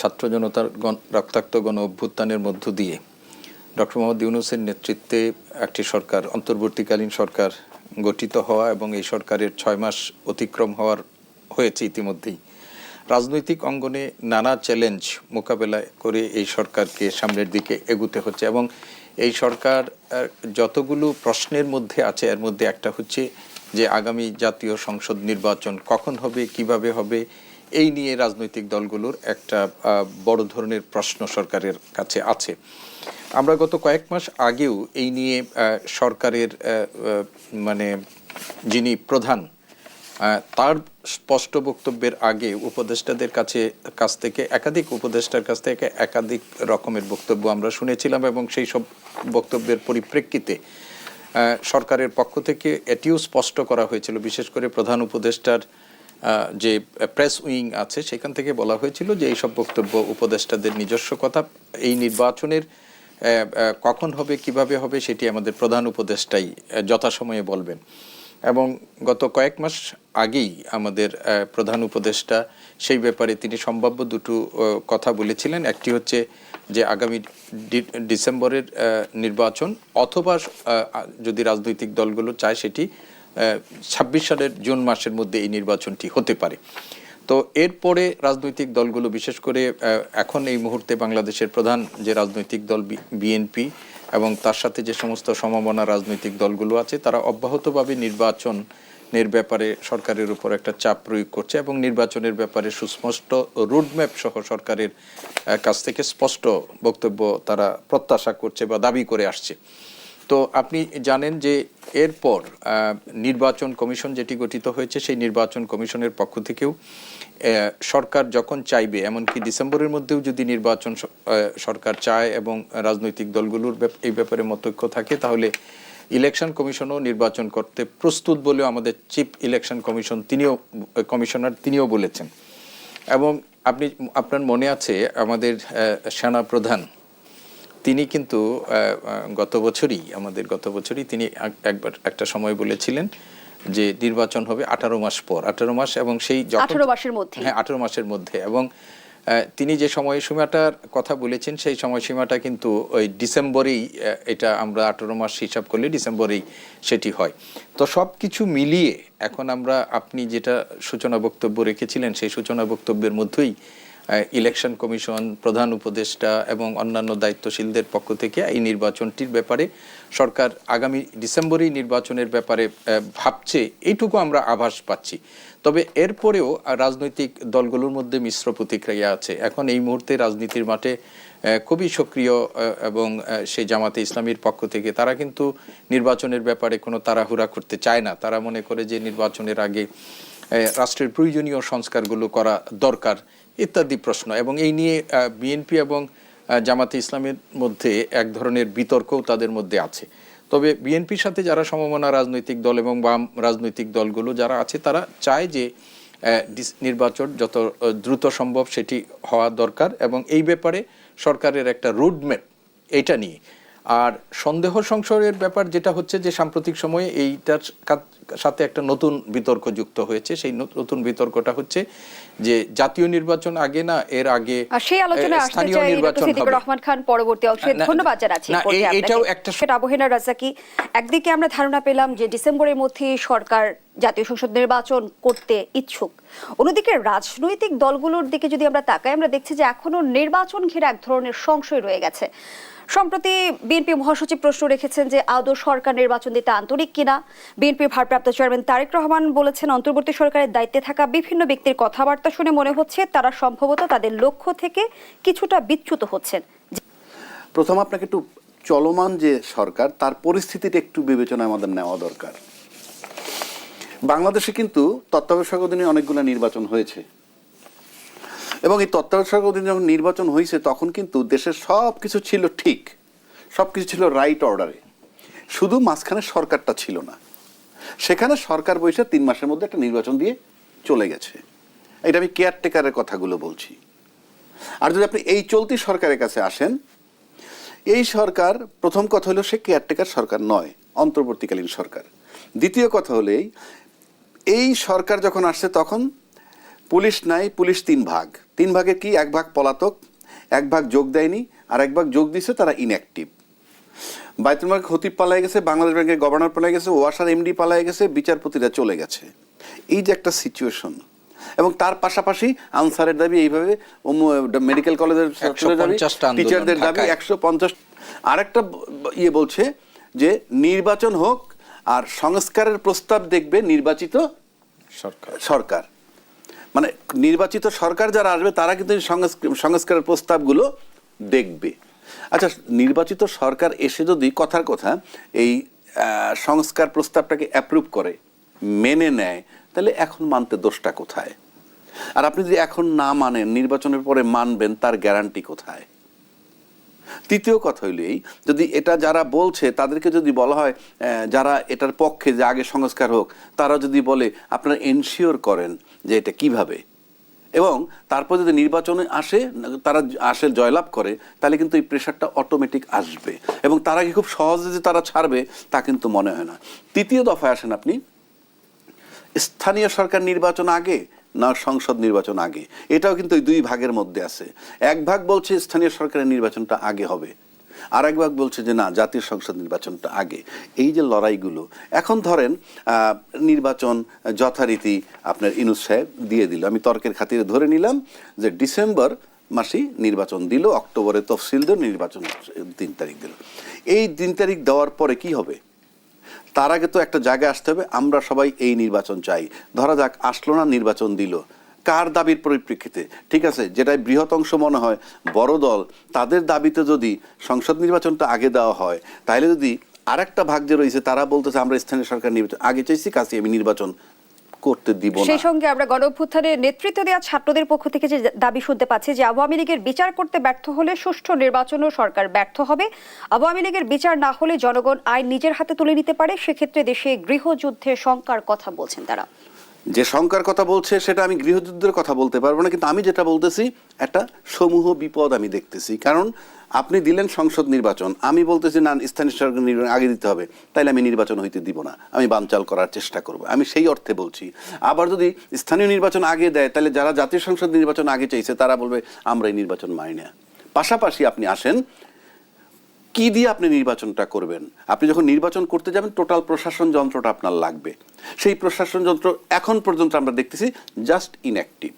ছাত্র জনতার রক্তাক্ত গণ অভ্যুত্থানের মধ্য দিয়ে ডক্টর মোহাম্মদ ইউনুসের নেতৃত্বে একটি সরকার, অন্তর্বর্তীকালীন সরকার গঠিত হওয়া এবং এই সরকারের ছয় মাস অতিক্রম হওয়ার হয়েছে ইতিমধ্যেই। রাজনৈতিক অঙ্গনে নানা চ্যালেঞ্জ মোকাবেলা করে এই সরকারকে সামনের দিকে এগুতে হচ্ছে এবং এই সরকার যতগুলো প্রশ্নের মধ্যে আছে, এর মধ্যে একটা হচ্ছে যে আগামী জাতীয় সংসদ নির্বাচন কখন হবে, কীভাবে হবে এই নিয়ে রাজনৈতিক দলগুলোর একটা বড় ধরনের প্রশ্ন সরকারের কাছে আছে। আমরা গত কয়েক মাস আগেও এই নিয়ে সরকারের মানে যিনি প্রধান তার স্পষ্ট বক্তব্যের আগে উপদেষ্টাদের কাছে, কাছ থেকে, একাধিক উপদেষ্টার কাছ থেকে একাধিক রকমের বক্তব্য আমরা শুনেছিলাম এবং সেই সব বক্তব্যের পরিপ্রেক্ষিতে সরকারের পক্ষ থেকে এটিও স্পষ্ট করা হয়েছিল। বিশেষ করে প্রধান উপদেষ্টার যে প্রেস উইং আছে, সেখান থেকে বলা হয়েছিল যে এইসব বক্তব্য উপদেষ্টাদের নিজস্ব কথা। এই নির্বাচনের কখন হবে, কীভাবে হবে, সেটি আমাদের প্রধান উপদেষ্টাই যথাসময়ে বলবেন। এবং গত কয়েক মাস আগেই আমাদের প্রধান উপদেষ্টা সেই ব্যাপারে তিনি সম্ভাব্য দুটো কথা বলেছিলেন। একটি হচ্ছে যে আগামী ডিসেম্বরের নির্বাচন অথবা যদি রাজনৈতিক দলগুলো চায় সেটি ছাব্বিশ সালের জুন মাসের মধ্যে এই নির্বাচনটি হতে পারে। তো এরপরে রাজনৈতিক দলগুলো, বিশেষ করে এখন এই মুহূর্তে বাংলাদেশের প্রধান যে রাজনৈতিক দল বিএনপি এবং তার সাথে যে সমস্ত সমমনা রাজনৈতিক দলগুলো আছে, তারা অব্যাহতভাবে নির্বাচনের ব্যাপারে সরকারের উপর একটা চাপ প্রয়োগ করছে এবং নির্বাচনের ব্যাপারে সুস্পষ্ট রুটম্যাপ সহ সরকারের কাছ থেকে স্পষ্ট বক্তব্য তারা প্রত্যাশা করছে বা দাবি করে আসছে। তো আপনি জানেন যে এরপর নির্বাচন কমিশন যেটি গঠিত হয়েছে, সেই নির্বাচন কমিশনের পক্ষ থেকেও সরকার যখন চাইবে, এমনকি ডিসেম্বরের মধ্যেও যদি নির্বাচন সরকার চায় এবং রাজনৈতিক দলগুলোর এই ব্যাপারে মতৈক্য থাকে, তাহলে ইলেকশন কমিশনও নির্বাচন করতে প্রস্তুত বলেও আমাদের চিফ ইলেকশন কমিশন তিনিও, কমিশনার তিনিও বলেছেন। এবং আপনি, আপনার মনে আছে আমাদের সেনা প্রধান তিনি কিন্তু গত বছরই আমাদের গত বছরই তিনি একবার একটা সময় বলেছিলেন যে নির্বাচন হবে আঠারো মাস পর আঠারো মাস এবং সেই আঠারো মাসের মধ্যে। হ্যাঁ আঠারো মাসের মধ্যে এবং তিনি যে সময়সীমাটার কথা বলেছেন সেই সময়সীমাটা কিন্তু ওই ডিসেম্বরেই এটা আমরা আঠারো মাস হিসাব করলে ডিসেম্বরেই সেটি হয়। তো সব কিছু মিলিয়ে এখন আমরা আপনি যেটা সূচনা বক্তব্য রেখেছিলেন সেই সূচনা বক্তব্যের মধ্যেই ইলেকশন কমিশন প্রধান উপদেষ্টা এবং অন্যান্য দায়িত্বশীলদের পক্ষ থেকে এই নির্বাচনটির ব্যাপারে সরকার আগামী ডিসেম্বরেই নির্বাচনের ব্যাপারে ভাবছে। এইটুকু আমরা আভাস পাচ্ছি। তবে এরপরেও রাজনৈতিক দলগুলোর মধ্যে মিশ্র প্রতিক্রিয়া আছে। এখন এই মুহূর্তে রাজনীতির মাঠে খুবই সক্রিয় এবং সেই জামাতে ইসলামীর পক্ষ থেকে তারা কিন্তু নির্বাচনের ব্যাপারে কোনো তাড়াহুড়া করতে চায় না। তারা মনে করে যে নির্বাচনের আগে রাষ্ট্রের প্রয়োজনীয় সংস্কারগুলো করা দরকার। ইত্যাদি প্রশ্ন। এবং এই নিয়ে বিএনপি এবং জামাতে ইসলামের মধ্যে এক ধরনের বিতর্কও তাদের মধ্যে আছে। তবে বিএনপির সাথে যারা সমমনা রাজনৈতিক দল এবং বাম রাজনৈতিক দলগুলো যারা আছে, তারা চায় যে নির্বাচন যত দ্রুত সম্ভব সেটি হওয়া দরকার এবং এই ব্যাপারে সরকারের একটা রুটম্যাপ এটা নিয়ে। আর সন্দেহ সংশয়ের ব্যাপার যেটা হচ্ছে যে সাম্প্রতিক সময়ে এইটার সাথে একটা নতুন বিতর্ক যুক্ত হয়েছে। সেই নতুন বিতর্কটা হচ্ছে যে জাতীয় নির্বাচন আগে না এর আগে সেই আলোচনায় আসতে চাই নির্বাচন রহমান খান পরবর্তী অংশে। ধন্যবাদ জানাচ্ছি। এটাও একটা- সেটা আবহেনা রাজাকি। একদিকে আমরা ধারণা পেলাম যে ডিসেম্বরের মধ্যে সরকার জাতীয় সংসদ নির্বাচন করতে ইচ্ছুক। অন্যদিকে রাজনৈতিক দলগুলোর দিকে যদি আমরা তাকাই আমরা দেখছি যে এখনও নির্বাচন ঘিরে এক ধরনের সংশয় রয়ে গেছে। সম্প্রতি বিএনপি মহাসচিব প্রশ্ন রেখেছেন যে আদৌ সরকার নির্বাচন দিতে আন্তরিক কিনা। বিএনপির ভারপ্রাপ্ত চেয়ারম্যান তারেক রহমান বলেছেন, অন্তর্বর্তী সরকারের দায়িত্বে থাকা বিভিন্ন ব্যক্তির কথাবার্তা শুনে মনে হচ্ছে তারা সম্ভবত তাদের লক্ষ্য থেকে কিছুটা বিচ্যুত হচ্ছেন। প্রথম আপনাকে একটু চলমান যে সরকার, তার পরিস্থিতিটা একটু বিবেচনা আমাদের নেওয়া দরকার। বাংলাদেশে কিন্তু তত্ত্বাবধায়ক অধীনে অনেকগুলো নির্বাচন হয়েছে। এবং এই তত্ত্বাবধায়ক অধীনে যখন নির্বাচন হয়েছে তখন কিন্তু দেশের সব কিছু ছিল ঠিক। সব কিছু ছিল রাইট অর্ডারে শুধু মাঝখানে সরকারটা ছিল না। সেখানে সরকার বসে তিন মাসের মধ্যে একটা নির্বাচন দিয়ে চলে গেছে। এটা আমি কেয়ারটেকারের কথাগুলো বলছি। আর যদি আপনি এই চলতি সরকারের কাছে আসেন, এই সরকার, প্রথম কথা হলো সে কেয়ারটেকার সরকার নয়, অন্তর্বর্তীকালীন সরকার। দ্বিতীয় কথা হলেই এই সরকার যখন আসছে তখন পুলিশ নাই পুলিশ তিন ভাগ। তিন ভাগে কি? এক ভাগ পলাতক এক ভাগ যোগ দেয়নি আর এক ভাগ যোগ দিছে তারা ইনঅ্যাক্টিভ বাইতুল মাল খতিব পালাই গেছে বাংলাদেশ ব্যাংকের গভর্নর পালাই গেছে ওয়াসার এমডি পালাই গেছে বিচারপতিরা চলে গেছে। এই যে একটা সিচুয়েশন এবং তার পাশাপাশি আনসারের দাবি এইভাবে মেডিকেল কলেজের দাবি টিচারদের দাবি একশো পঞ্চাশ। আরেকটা ইয়ে বলছে যে নির্বাচন হোক আর সংস্কারের প্রস্তাব দেখবে নির্বাচিত সরকার। সরকার। মানে নির্বাচিত সরকার যারা আসবে, তারা কিন্তু সংস্কারের প্রস্তাবগুলো দেখবে। আচ্ছা নির্বাচিত সরকার এসে যদি, কথার কথা, এই সংস্কার প্রস্তাবটাকে অ্যাপ্রুভ করে, মেনে নেয়, তাহলে এখন মানতে দোষটা কোথায়? আর আপনি যদি এখন না মানেন, নির্বাচনের পরে মানবেন, তার গ্যারান্টি কোথায়? তৃতীয় কথা হইল এই, যদি এটা যারা বলছে, তাদেরকে যদি বলা হয় যারা এটার পক্ষে যে আগে সংস্কার হোক, তারা যদি বলে, আপনারা এনশিওর করেন যে এটা কীভাবে? এবং তারপর যদি নির্বাচনে আসে, তারা আসে, জয়লাভ করে, তাহলে কিন্তু এই প্রেশারটা অটোমেটিক আসবে। এবং তারা কি খুব সহজে যে তারা ছাড়বে, তা কিন্তু মনে হয় না। তৃতীয় দফায় আসেন আপনি। স্থানীয় সরকার নির্বাচন আগে না সংসদ নির্বাচন আগে। এটাও কিন্তু ওই দুই ভাগের মধ্যে আছে। এক ভাগ বলছে স্থানীয় সরকারের নির্বাচনটা আগে হবে। আর এক ভাগ বলছে যে না, জাতীয় সংসদ নির্বাচনটা আগে। এই যে লড়াইগুলো, এখন ধরেন নির্বাচন যথারীতি আপনার ইনুস সাহেব দিয়ে দিল। আমি তর্কের খাতিরে ধরে নিলাম যে ডিসেম্বর মাসেই নির্বাচন দিল, অক্টোবরে তফসিল দিল নির্বাচন তিন তারিখ দিল। এই তিন তারিখ দেওয়ার পরে কি হবে? তার আগে তো একটা জায়গায় আসতে হবে, আমরা সবাই এই নির্বাচন চাই। ধরা যাক, আসলো না, নির্বাচন দিল। কার দাবির পরিপ্রেক্ষিতে? ঠিক আছে, যেটাই বৃহৎ অংশ মনে হয়, বড় দল, তাদের দাবিতে যদি সংসদ নির্বাচনটা আগে দেওয়া হয় তাহলে যদি আরেকটা ভাগ যে রয়েছে, তারা বলতেছে, আমরা স্থানীয় সরকার নির্বাচন আগে চাইছি কাছে আমি নির্বাচন করতে দিব না। সেই সঙ্গে আমরা গণঅভ্যুত্থানের নেতৃত্ব দেওয়া ছাত্রদের পক্ষ থেকে যে দাবি শুনতে পাচ্ছি যে আওয়ামী লীগের বিচার করতে ব্যর্থ হলে সুষ্ঠু নির্বাচনও সরকার ব্যর্থ হবে। আওয়ামী লীগের বিচার না হলে জনগণ আইন নিজের হাতে তুলে নিতে পারে। সেক্ষেত্রে দেশে গৃহযুদ্ধের শঙ্কার কথা বলছেন তারা। যে শঙ্কার কথা বলছে সেটা আমি গৃহযুদ্ধের কথা বলতে পারব না কিন্তু আমি যেটা বলতেছি একটা সমূহ বিপদ আমি দেখতেছি। কারণ আপনি দিলেন সংসদ নির্বাচন, আমি বলতেছি, না, স্থানীয় সরকার নির্বাচন আগে দিতে হবে, তাইলে আমি নির্বাচন হইতে দিব না, আমি বানচাল করার চেষ্টা করব। আমি সেই অর্থে বলছি। আবার যদি স্থানীয় নির্বাচন আগে দেয় তাহলে যারা জাতীয় সংসদ নির্বাচন আগে চাইছে, তারা বলবে আমরা এই নির্বাচন মানি না। পাশাপাশি আপনি আসেন, কি দিয়ে আপনি নির্বাচনটা করবেন? আপনি যখন নির্বাচন করতে যাবেন, টোটাল প্রশাসন যন্ত্রটা আপনার লাগবে। সেই প্রশাসন যন্ত্র এখন পর্যন্ত আমরা দেখতেছি জাস্ট ইনঅ্যাক্টিভ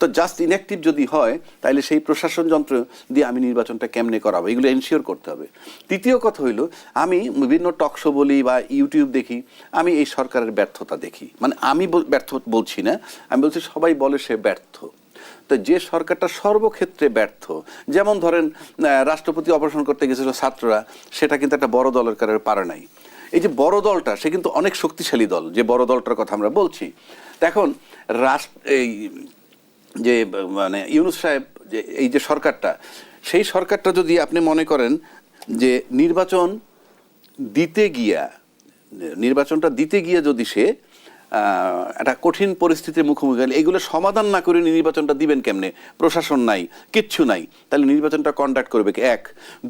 তো জাস্ট ইনঅ্যাক্টিভ যদি হয় তাহলে সেই প্রশাসন যন্ত্র দিয়ে আমি নির্বাচনটা কেমনে করাবো? এগুলো এনশিওর করতে হবে। তৃতীয় কথা হইল, আমি বিভিন্ন টকশো বলি বা ইউটিউব দেখি, আমি এই সরকারের ব্যর্থতা দেখি। মানে আমি ব্যর্থ বলছি না, আমি বলছি সবাই বলে সে ব্যর্থ। তো যে সরকারটা সর্বক্ষেত্রে ব্যর্থ, যেমন ধরেন রাষ্ট্রপতি অপারেশন করতে গেছিল ছাত্ররা, সেটা কিন্তু একটা বড় দলের কারণে পারে নাই। এই যে বড় দলটা, সে কিন্তু অনেক শক্তিশালী দল, যে বড় দলটার কথা আমরা বলছি। এখন রাষ্ট্র এই যে মানে ইউনুস সাহেব যে, এই যে সরকারটা, সেই সরকারটা যদি আপনি মনে করেন যে নির্বাচন দিতে গিয়া, নির্বাচনটা দিতে গিয়ে যদি সে একটা কঠিন পরিস্থিতির মুখোমুখি হলে এগুলো সমাধান না করে নির্বাচনটা দিবেন কেমনে? প্রশাসন নাই, কিচ্ছু নাই। তাহলে নির্বাচনটা কন্ডাক্ট করবে এক।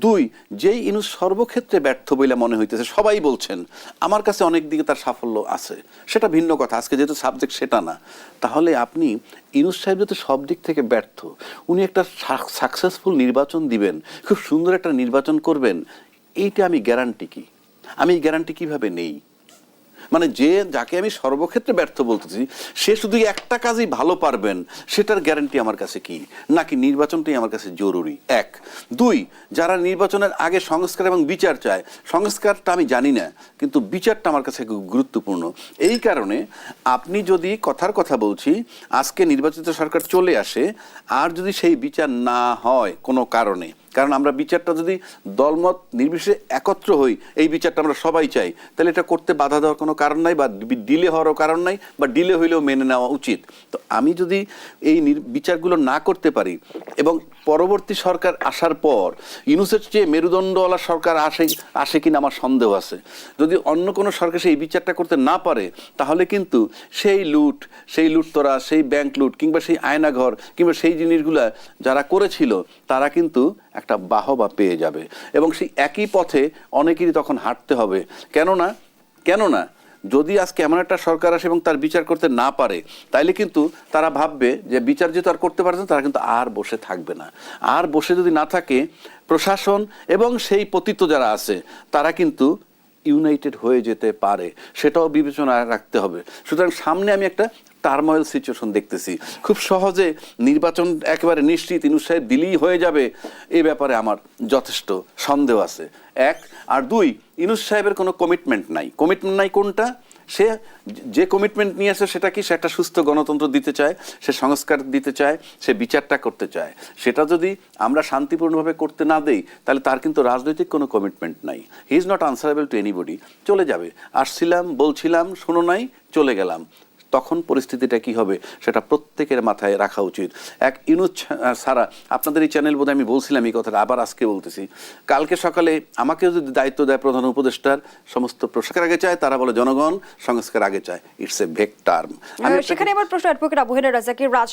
দুই, যেই ইনুস সর্বক্ষেত্রে ব্যর্থ বলে মনে হইতেছে, সবাই বলছেন, আমার কাছে অনেক দিকে তার সাফল্য আছে। সেটা ভিন্ন কথা, আজকে যেহেতু সাবজেক্ট সেটা না। তাহলে আপনি, ইনুস সাহেব যেহেতু সব দিক থেকে ব্যর্থ, উনি একটা সাকসেসফুল নির্বাচন দিবেন, খুব সুন্দর একটা নির্বাচন করবেন, এইটা আমি গ্যারান্টি কি? আমি এই গ্যারান্টি কীভাবে নেই? মানে যে যাকে আমি সর্বক্ষেত্রে ব্যর্থ বলতেছি, সে শুধু একটা কাজই ভালো পারবেন, সেটার গ্যারান্টি আমার কাছে কি? নাকি নির্বাচনটাই আমার কাছে জরুরি? এক। দুই, যারা নির্বাচনের আগে সংস্কার এবং বিচার চায়, সংস্কারটা আমি জানি না, কিন্তু বিচারটা আমার কাছে গুরুত্বপূর্ণ। এই কারণে আপনি যদি কথার কথা বলছি, আজকে নির্বাচিত সরকার চলে আসে, আর যদি সেই বিচার না হয় কোনো কারণে কারণ আমরা বিচারটা যদি দলমত নির্বিশেষে একত্র হই, এই বিচারটা আমরা সবাই চাই, তাহলে এটা করতে বাধা দেওয়ার কোনো কারণ নাই বা ডিলে হওয়ারও কারণ নাই বা ডিলে হইলেও মেনে নেওয়া উচিত। তো আমি যদি এই বিচারগুলো না করতে পারি এবং পরবর্তী সরকার আসার পর ইউনুসের চেয়ে মেরুদণ্ডওয়ালা সরকার আসে আসে কিনা আমার সন্দেহ আছে। যদি অন্য কোনো সরকার সেই বিচারটা করতে না পারে, তাহলে কিন্তু সেই লুট, সেই লুটতরা, সেই ব্যাংক লুট কিংবা সেই আয়নাঘর কিংবা সেই জিনিসগুলা যারা করেছিল, তারা কিন্তু একটা বাহবা পেয়ে যাবে। এবং সেই একই পথে অনেকেরই তখন হাঁটতে হবে। কেননা কেননা, যদি আজকে এমন একটা সরকার আসে এবং তার বিচার করতে না পারে, তাইলে কিন্তু তারা ভাববে যে বিচার যেহেতু আর করতে পারছে তারা কিন্তু আর বসে থাকবে না। আর বসে যদি না থাকে, প্রশাসন এবং সেই পতিত যারা আছে, তারা কিন্তু ইউনাইটেড হয়ে যেতে পারে। সেটাও বিবেচনায় রাখতে হবে। সুতরাং সামনে আমি একটা টার্ময়েল সিচুয়েশন দেখতেছি। খুব সহজে নির্বাচন একেবারে নিশ্চিত ইনুস সাহেব দিলেই হয়ে যাবে, এ ব্যাপারে আমার যথেষ্ট সন্দেহ আছে। এক, আর দুই, ইনুস সাহেবের কোনো কমিটমেন্ট নাই। কমিটমেন্ট নাই কোনটা? সে যে কমিটমেন্ট নিয়ে আসে সেটা কি? সে একটা সুস্থ গণতন্ত্র দিতে চায়, সে সংস্কার দিতে চায়, সে বিচারটা করতে চায়। সেটা যদি আমরা শান্তিপূর্ণভাবে করতে না দেই, তাহলে তার কিন্তু রাজনৈতিক কোনো কমিটমেন্ট নাই। He is not answerable to anybody চলে যাবে। আসছিলাম, বলছিলাম, শোনো নাই, চলে গেলাম। তখন পরিস্থিতিটা কি হবে সেটা প্রত্যেকের মাথায় রাখা উচিত। এক ইনুজ সারা আপনাদের এই চ্যানেল বোধহয় আমি বলছিলাম এই কথাটা আবার আজকে বলতেছি। কালকে সকালে আমাকে যদি দায়িত্ব দেয় প্রধান উপদেষ্টার সমস্ত প্রশাসকের আগে চায় তারা বলে জনগণ সংস্কার আগে চায়। ইটস এ ভেক টার্ম সেখানে আমার প্রশ্ন অ্যাডভোকেট আবু হেনা রাজাকের রাজ